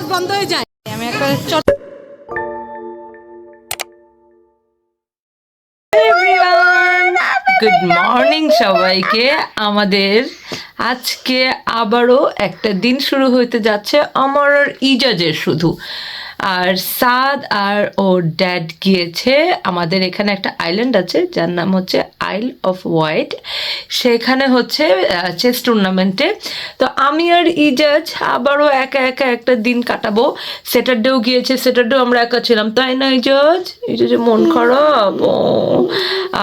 কাজ বন্ধ হয়ে যায়। আমি একবার গুড মর্নিং সবাইকে। আমাদের আজকে আবারও একটা দিন শুরু হইতে যাচ্ছে আমার ইজাজের শুধু। আর সাদ আর ও ড্যাড গিয়েছে। আমাদের এখানে একটা আইল্যান্ড আছে যার নাম হচ্ছে আইল অফ হোয়াইট সেখানে হচ্ছে চেস টুর্নামেন্টে তো আমি আর ইজাজ আবারও একা একা একটা দিন কাটাবো। স্যাটারডেও গিয়েছে স্যাটারডেও আমরা একা ছিলাম। তাই না ইজাজ? ইজাজের মন খারাপ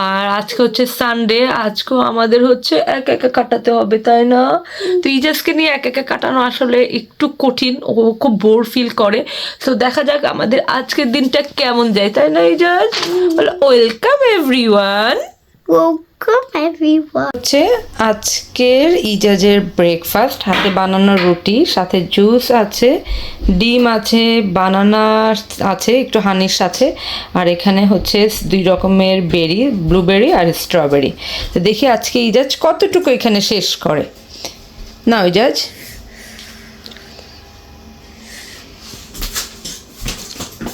আর আজকে হচ্ছে সানডে আজকেও আমাদের হচ্ছে একা একা কাটাতে হবে তাই না? তো ইজাজকে নিয়ে একা একা কাটানো আসলে একটু কঠিন। ও খুব বোর ফিল করে। সো তো দেখা যাক আমাদের আজকের দিনটা কেমন যায় তাই না Ijaz? Welcome everyone Welcome everyone. হচ্ছে আজকের ইজাজের ব্রেকফাস্ট হাতে বানানো রুটি সাথে জুস আছে ডিম আছে বানানা আছে একটু হানির সাথে আর এখানে হচ্ছে দুই রকমের বেরি ব্লুবেরি আর স্ট্রবেরি তো দেখি আজকে ইজাজ কতটুকু এখানে শেষ করে। না ইজাজ।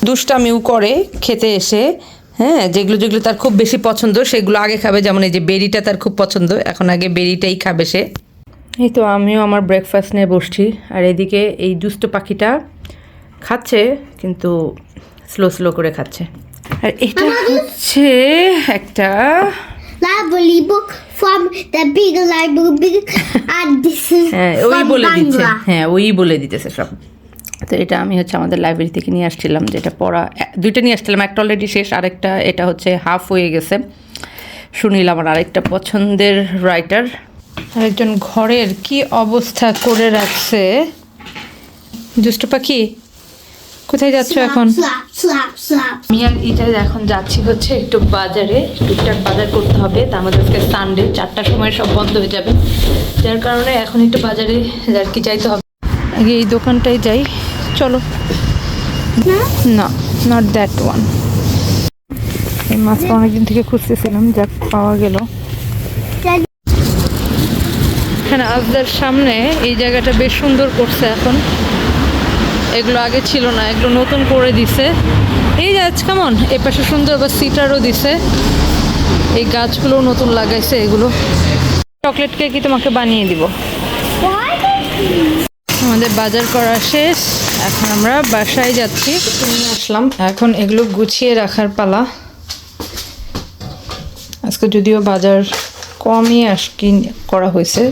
দুষ্টামিও করে খেতে এসে হ্যাঁ যেগুলো যেগুলো তার খুব বেশি পছন্দ সেগুলো আগে খাবে। যেমন এই যে বেরিটা তার খুব পছন্দ এখন আগে বেরিটাই খাবে সে। এই তো আমিও আমার ব্রেকফাস্ট নিয়ে বসছি। আর এদিকে এই দুষ্ট পাখিটা খাচ্ছে কিন্তু স্লো স্লো করে খাচ্ছে। আর এটা হচ্ছে একটা হ্যাঁ ওই বলে দিচ্ছে। হ্যাঁ ওই বলে দিতেছে সব। তো এটা আমি হচ্ছে আমাদের লাইব্রেরি থেকে নিয়ে আসছিলাম যেটা পড়া দুইটা নিয়ে আসছিলাম একটা অলরেডি শেষ আরেকটা এটা হচ্ছে হাফ হয়ে গেছে। সুনীল আমার আরেকটা পছন্দের রাইটার আরেকজন ঘরের কি অবস্থা করে রাখছে? দুষ্ট পাখি কোথায় যাচ্ছ এখন. আমি আর এটা এখন যাচ্ছি হচ্ছে একটু বাজারে টুকটাক বাজার করতে হবে। তার মধ্যে আজকে সানডে চারটার সময় সব বন্ধ হয়ে যাবে। যার কারণে এখন একটু বাজারে আর কি যাইতে হবে। আগে এই দোকানটায় যাই। চলো। না নট দ্যাট ওয়ান এই মাছটা অনেকদিন থেকে খুঁজতেছিলাম, যাক, পাওয়া গেল। এখানে আজদের সামনে এই জায়গাটা বেশ সুন্দর করছে এখন। এগুলো আগে ছিল না, এগুলো নতুন করে দিছে। এই আজ কেমন? এই পাশে সুন্দর আবার সিটারও দিছে। এই গাছগুলো নতুন লাগাইছে এগুলো। চকলেট কেকই তোমাকে বানিয়ে দিব। আমাদের বাজার করা শেষ। এখন আমরা বাসায় যাচ্ছি। নিয়ে আসলাম। এখন এগুলো গুছিয়ে রাখার পালা। আজকে যদিও বাজার কমই আসকি করা হয়েছে।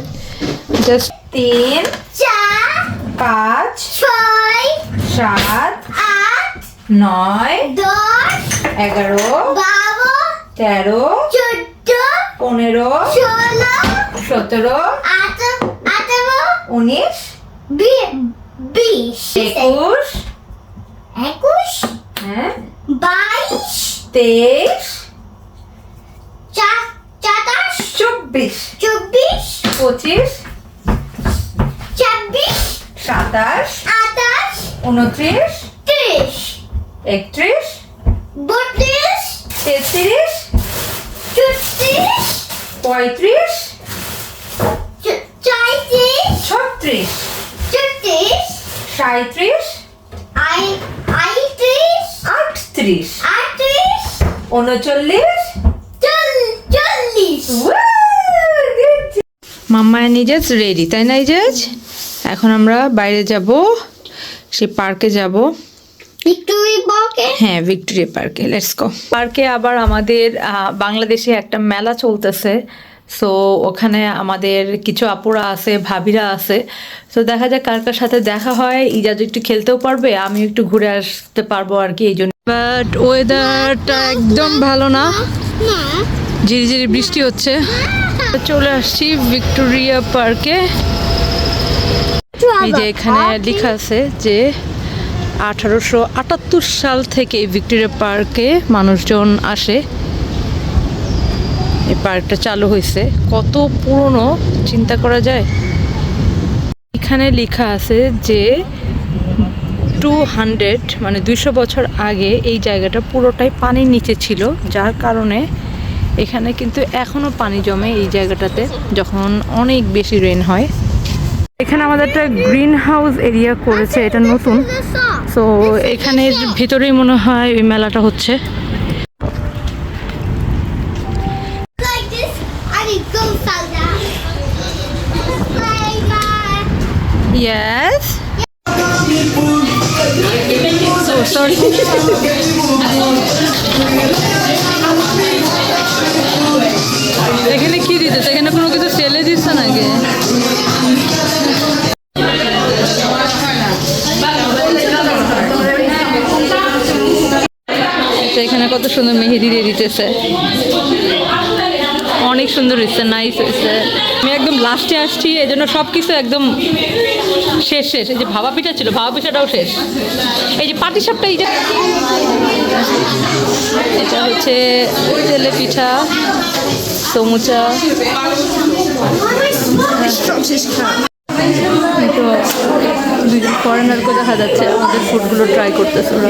জাস্ট তিন চার পাঁচ ছয় সাত আট নয় দশ এগারো বারো তেরো চোদ্দ পনেরো ষোলো সতেরো আঠারো উনিশ একুশ। একুশ। হ্যাঁ। বাইশ। তেইশ। চাতাশ। চব্বিশ। চব্বিশ। পঁচিশ। ছাব্বিশ। সাতাশ। আঠাশ। উনত্রিশ। ত্রিশ। একত্রিশ। বত্রিশ। তেত্রিশ। চৌত্রিশ। পঁয়ত্রিশ। চ- চৌত্রিশ ছত্রিশ। চৌত্রিশ সাঁত্রিশ আই আইত্রিশ? আটত্রিশ। আটত্রিশ? উনচল্লিশ? চল- চল্লিশ। মাম্মা নিজেজ রেডি তাই না ইজাজ এখন আমরা বাইরে যাব সে পার্কে যাব। পার্কে হ্যাঁ ভিক্টোরিয়া পার্কে লেটস গো পার্কে আবার আমাদের বাংলাদেশে একটা মেলা চলতেছে। সো ওখানে আমাদের কিছু আপুরা আছে, ভাবিরা আছে। তো দেখা যাক কার কার সাথে দেখা হয়। ইজাজ একটু খেলতেও পারবে আমি একটু ঘুরে আসতে পারব আর কি, এই জন্য। বাট ওয়েদারটা একদম ভালো না। না ঝিরিঝিরি বৃষ্টি হচ্ছে। চলে আসছি ভিক্টোরিয়া পার্কে। এই যে এখানে লেখা আছে যে, আঠারোশো আটাত্তর সাল থেকে ভিক্টোরিয়া পার্কে মানুষজন আসে। এই পার্কটা চালু হয়েছে কত পুরনো, চিন্তা করা যায়? এখানে লেখা আছে যে টু হান্ড্রেড মানে দুইশো বছর আগে এই জায়গাটা পুরোটাই পানির নিচে ছিল, যার কারণে এখানে কিন্তু এখনও পানি জমে এই জায়গাটাতে যখন অনেক বেশি রেন হয়। এখানে আমাদের একটা গ্রিন হাউস এরিয়া করেছে, এটা নতুন. তো এখানের ভিতরেই মনে হয় ওই মেলাটা হচ্ছে। ইয়েস এখানে কি দিতেছে এখানে কোনো কিছু সেলে দিচ্ছে নাকি? তো এখানে কত সুন্দর মেহেদি দিয়ে দিতেছে। অনেক সুন্দর হয়েছে নাইস হয়েছে আমি একদম লাস্টে আসছি এই জন্য সব কিছু একদম শেষ শেষ এই যে ভাবা পিঠা ছিল ভাবা পিঠাটাও শেষ এই যে পাটি সাপটা এই যে এটা হচ্ছে তেলে পিঠা সমুচা ফরেনারকে দেখা যাচ্ছে আমাদের ফুডগুলো ট্রাই করতেছে ওরা।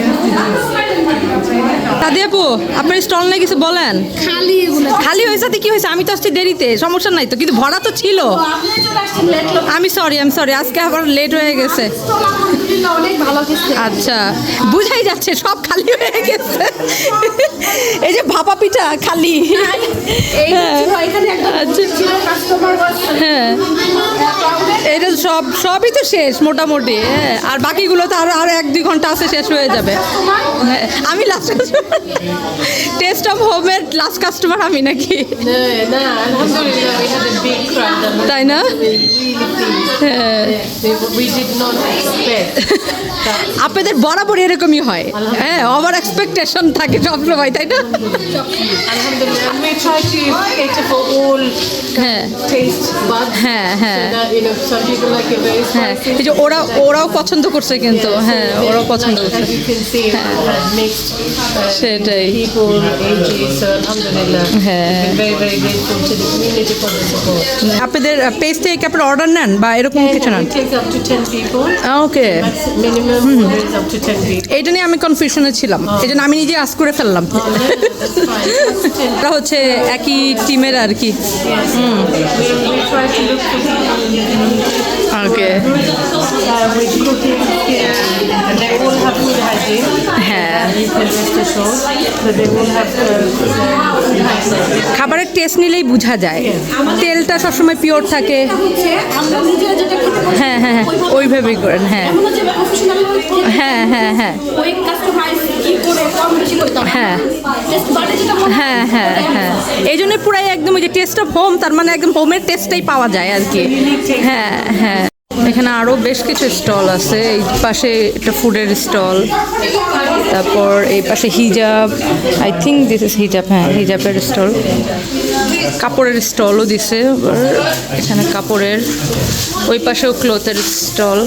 দাদি আপু আপনার স্টল নিয়ে কিছু বলেন? খালি খালি হয়েছে কি হয়েছে? আমি তো আসছি দেরিতে সমস্যা নাই তো কিন্তু ভরা তো ছিল। আমি সরি আমি সরি আজকে আবার লেট হয়ে গেছে। আচ্ছা বুঝাই যাচ্ছে সব খালি হয়ে গেছে। এই যে ভাপা পিঠা খালি। হ্যাঁ। আচ্ছা। হ্যাঁ। এটা সব সবই তো শেষ মোটামুটি। মোটামুটি আর বাকিগুলো তো আরও আরও এক দুই ঘণ্টা আছে শেষ হয়ে যাবে। হ্যাঁ, আমি লাস্ট টেস্ট অফ হোমের লাস্ট কাস্টমার আমি নাকি? তাই না? হ্যাঁ। আপনাদের বরাবর এরকমই হয়। হ্যাঁ ওভার এক্সপেকটেশন থাকে সবসময় তাই না? হ্যাঁ।, হ্যাঁ। হ্যাঁ হ্যাঁ। ওরা ওরাও পছন্দ করছে কিন্তু হ্যাঁ ওরাও পছন্দ করছে। হ্যাঁ, সেটাই। হ্যাঁ। আপনাদের uh, পেজ থেকে আপনার অর্ডার নেন বা এরকম কিছু নেন? ওকে ah, এইটা নিয়ে আমি কনফিউশনে ছিলাম। এই জন্য আমি নিজে আজ করে ফেললাম। হচ্ছে একই টিমের আর কি। হুম। আমাকে খাবারের টেস্ট নিলেই বোঝা যায়। তেলটা সবসময় পিওর থাকে। হ্যাঁ হ্যাঁ হ্যাঁ ওইভাবেই করেন হ্যাঁ। হ্যাঁ হ্যাঁ হ্যাঁ। হ্যাঁ। হ্যাঁ হ্যাঁ হ্যাঁ। এই জন্য পুরাই একদম ওই যে টেস্ট অফ হোম তার মানে একদম হোমের টেস্টটাই পাওয়া যায় আর কি। হ্যাঁ হ্যাঁ। এখানে আরও বেশ কিছু স্টল আছে। এই পাশে একটা ফুডের স্টল, তারপর এই পাশে হিজাব আই থিঙ্ক দিস ইজ হিজাব হ্যাঁ হিজাবের স্টল। কাপড়ের স্টলও দিছে এখানে কাপড়ের, ওই পাশেও ক্লোথের স্টল।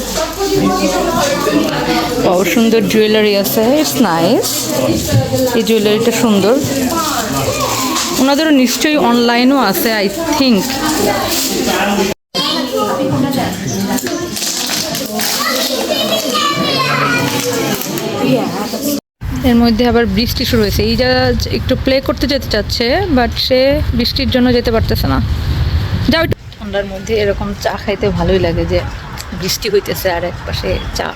ও সুন্দর জুয়েলারি আছে ইটস নাইস এই জুয়েলারিটা সুন্দর। ওনাদেরও নিশ্চয়ই অনলাইনও আছে আই থিঙ্ক এর মধ্যে আবার বৃষ্টি শুরু হয়েছে। এই যা একটু প্লে করতে যেতে চাচ্ছে বাট সে বৃষ্টির জন্য যেতে পারতেছে না। যাও ঠান্ডার মধ্যে এরকম চা খাইতে ভালোই লাগে যে বৃষ্টি হইতেছে আর এক পাশে চা।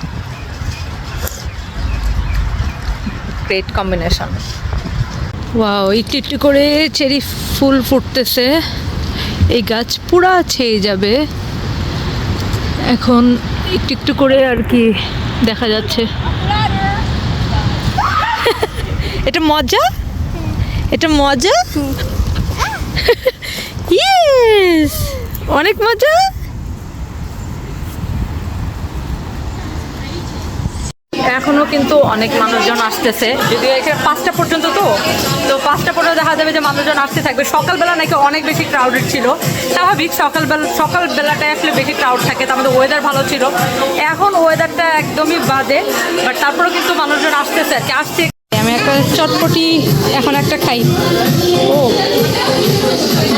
গ্রেট কম্বিনেশন ওয়াও একটু একটু করে চেরি ফুল ফুটতেছে। এই গাছ পুরা ছেয়ে যাবে। এখন একটু একটু করে আর কি দেখা যাচ্ছে। এটা মজা? এটা মজা? ইয়েস অনেক মজা? এখনও কিন্তু অনেক মানুষজন আসতেছে। যদিও এখানে পাঁচটা পর্যন্ত তো তো পাঁচটা পর্যন্ত দেখা যাবে যে মানুষজন আসতে থাকবে। সকালবেলা নাকি অনেক বেশি ক্রাউডেড ছিল। স্বাভাবিক সকালবেলা সকালবেলাটায় আসলে বেশি ক্রাউড থাকে তার মধ্যে ওয়েদার ভালো ছিল। এখন ওয়েদারটা একদমই বাদে বাট তারপরেও কিন্তু মানুষজন আসতেছে আর কি। আসছে আমি একটা চটপটি এখন একটা খাই। ও,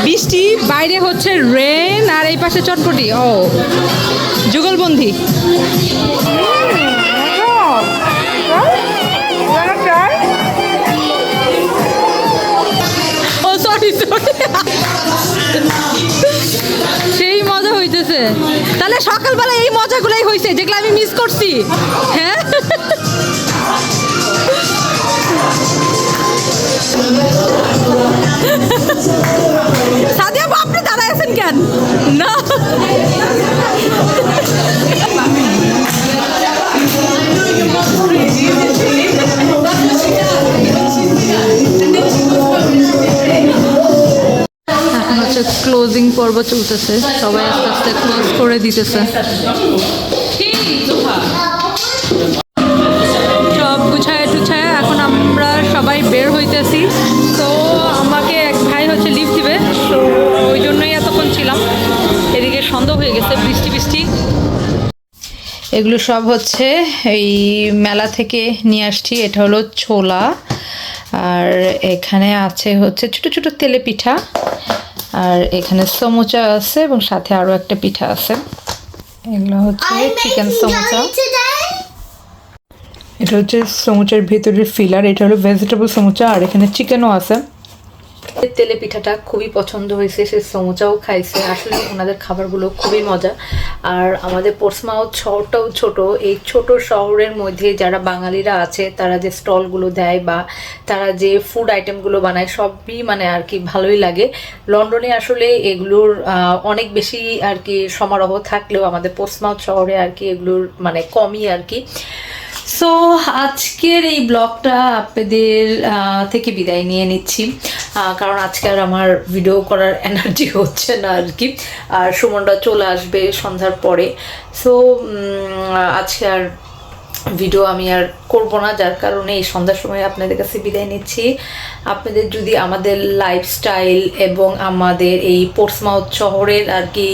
বৃষ্টি, বাইরে হচ্ছে রেন আর এই পাশে চটপটি। ও, যুগলবন্দি। সেই মজা হইতেছে। তাহলে সকালবেলা এই মজাগুলাই হয়েছে যেগুলো আমি মিস করছি। হ্যাঁ? সাদিয়া আপু, আপনি দাঁড়ায় আছেন কেন? না। ক্লোজিং পর্ব চলতেছে। সবাই আস্তে আস্তে ক্লোজ করে দিতেছে। সব গুছায় টুছায় এখন আমরা সবাই বের হইতেছি। তো আমাকে এক ভাই হচ্ছে লিভ দিবে। তো ওই জন্যই এতক্ষণ ছিলাম। এদিকে সন্দেহ হয়ে গেছে, বৃষ্টি বৃষ্টি। এগুলো সব হচ্ছে এই মেলা থেকে নিয়ে আসছি। এটা হলো ছোলা। আর এখানে আছে হচ্ছে ছোট ছোট তেলে পিঠা। আর এখানে সমুচা আছে এবং সাথে আরও একটা পিঠা আছে। এগুলো হচ্ছে চিকেন সমুচা। এটা হচ্ছে সমুচার ভেতরের ফিলার এটা হলো ভেজিটেবল সমুচা আর এখানে চিকেনও আছে। তেলে পিঠাটা খুবই পছন্দ হয়েছে, সে সমুচাও খাইছে। আসলে ওনাদের খাবারগুলো খুবই মজা। আর আমাদের পোর্সমাউথ শহরটাও ছোট। এই ছোট শহরের মধ্যে যারা বাঙালিরা আছে, তারা যে স্টলগুলো দেয় বা তারা যে ফুড আইটেমগুলো বানায়, সবই মানে আর কি ভালোই লাগে। লন্ডনে আসলে এগুলোর অনেক বেশি আর কি সমারোহ থাকলেও আমাদের পোস্টমাউথ শহরে আর কি এগুলোর মানে কমই আর কি। সো আজকের এই ব্লগটা আপনাদের থেকে বিদায় নিয়ে নিচ্ছি। কারণ আজকে আর আমার ভিডিও করার এনার্জি হচ্ছে না আর কি। আর সুমনটা চলে আসবে সন্ধ্যার পরে। সো আজকে আর ভিডিও আমি আর করব না, যার কারণে এই সন্ধ্যার সময় আপনাদের কাছে বিদায় নিচ্ছি। আপনাদের যদি আমাদের লাইফস্টাইল এবং আমাদের এই পোর্টসমাউথ শহরের আর কি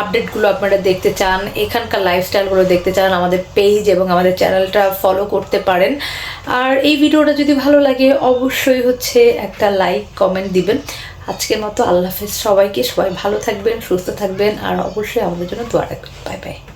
আপডেটগুলো আপনারা দেখতে চান, এখানকার লাইফস্টাইলগুলো দেখতে চান, আমাদের পেজ এবং আমাদের চ্যানেলটা ফলো করতে পারেন। আর এই ভিডিওটা যদি ভালো লাগে, অবশ্যই হচ্ছে একটা লাইক কমেন্ট দিবেন। আজকের মতো আল্লাহ হাফেজ সবাইকে, সবাই ভালো থাকবেন, সুস্থ থাকবেন, আর অবশ্যই আমাদের জন্য দোয়া রাখবেন। Bye bye